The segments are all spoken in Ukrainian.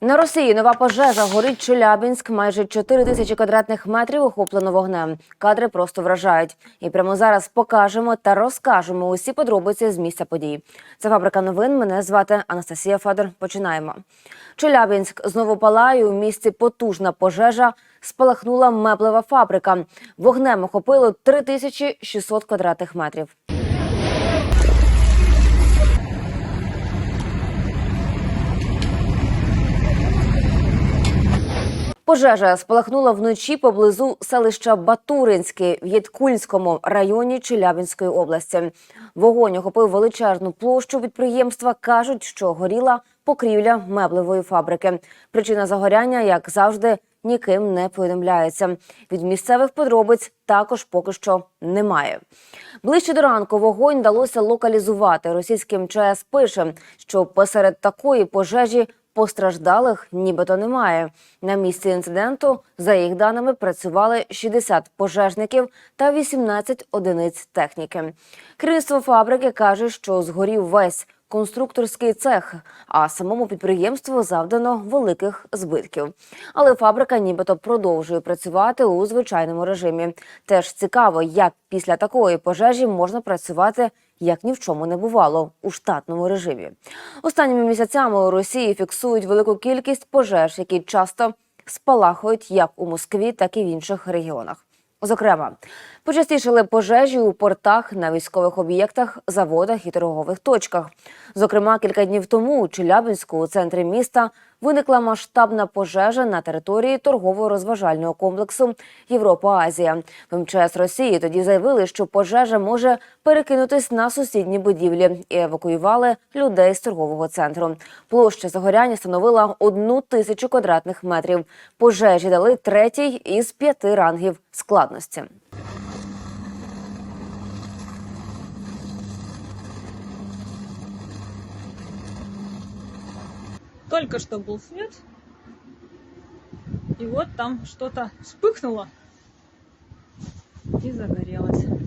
На Росії нова пожежа горить Челябінськ. Майже 4 тисячі квадратних метрів охоплено вогнем. Кадри просто вражають. І прямо зараз покажемо та розкажемо усі подробиці з місця подій. Це фабрика новин. Мене звати Анастасія Федор. Починаємо. Челябінськ знову палає. У місті потужна пожежа. Спалахнула меблева фабрика. Вогнем охопило 3600 квадратних метрів. Пожежа спалахнула вночі поблизу селища Батуринське в Єткульському районі Челябінської області. Вогонь охопив величезну площу підприємства. кажуть, що горіла покрівля меблевої фабрики. Причина загоряння, як завжди, ніким не повідомляється. Від місцевих подробиць також поки що немає. Ближче до ранку вогонь вдалося локалізувати. Російський МЧС пише, що посеред такої пожежі Постраждалих нібито немає. На місці інциденту, за їх даними, працювали 60 пожежників та 18 одиниць техніки. Керівництво фабрики каже, що згорів весь конструкторський цех, а самому підприємству завдано великих збитків. Але фабрика нібито продовжує працювати у звичайному режимі. Теж цікаво, як після такої пожежі можна працювати як ні в чому не бувало у штатному режимі. Останніми місяцями у Росії фіксують велику кількість пожеж, які часто спалахують як у Москві, так і в інших регіонах. Зокрема, почастішали пожежі у портах на військових об'єктах, заводах і торгових точках. Зокрема, кілька днів тому у Челябинську, у центрі міста, виникла масштабна пожежа на території торгово-розважального комплексу Європа-Азія. В МЧС Росії тоді заявили, що пожежа може перекинутись на сусідні будівлі і евакуювали людей з торгового центру. Площа загоряння становила одну тисячу квадратних метрів. Пожежі дали третій із п'яти рангів складності. Только что был свет. И вот там что-то вспыхнуло и загорелось.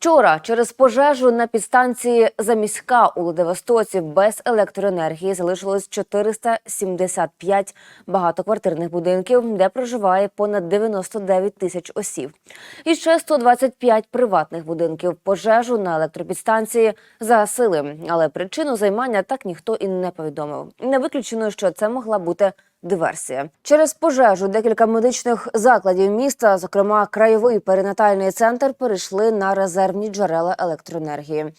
Вчора через пожежу на підстанції Заміська у Владивостоці без електроенергії залишилось 475 багатоквартирних будинків, де проживає понад 99 тисяч осіб. І ще 125 приватних будинків. Пожежу на електропідстанції загасили, але причину займання так ніхто і не повідомив. Не виключено, що це могла бути диверсія. Через пожежу декілька медичних закладів міста, зокрема краєвий перинатальний центр, перейшли на резервні джерела електроенергії.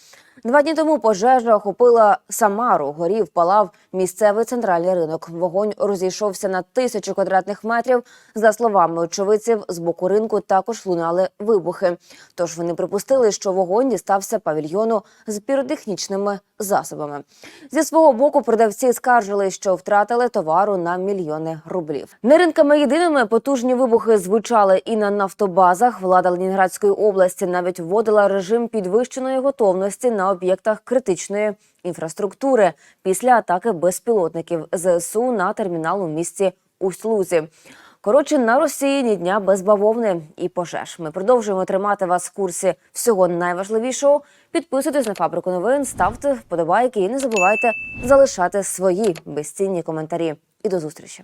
Два дні тому пожежа охопила Самару. Горів палав місцевий центральний ринок. Вогонь розійшовся на тисячу квадратних метрів. За словами очевидців, з боку ринку також лунали вибухи. Тож вони припустили, що вогонь дістався павільйону з піротехнічними засобами. Зі свого боку продавці скаржили, що втратили товару на мільйони рублів. Не ринками єдиними потужні вибухи звучали і на нафтобазах. Влада Ленінградської області навіть вводила режим підвищеної готовності на об'єктах критичної інфраструктури після атаки безпілотників ЗСУ на термінал у місті Усть-Лузі. Коротше, на Росії ні дня без бавовни і пожеж. Ми продовжуємо тримати вас в курсі всього найважливішого. Підписуйтесь на фабрику новин, ставте вподобайки і не забувайте залишати свої безцінні коментарі. І до зустрічі.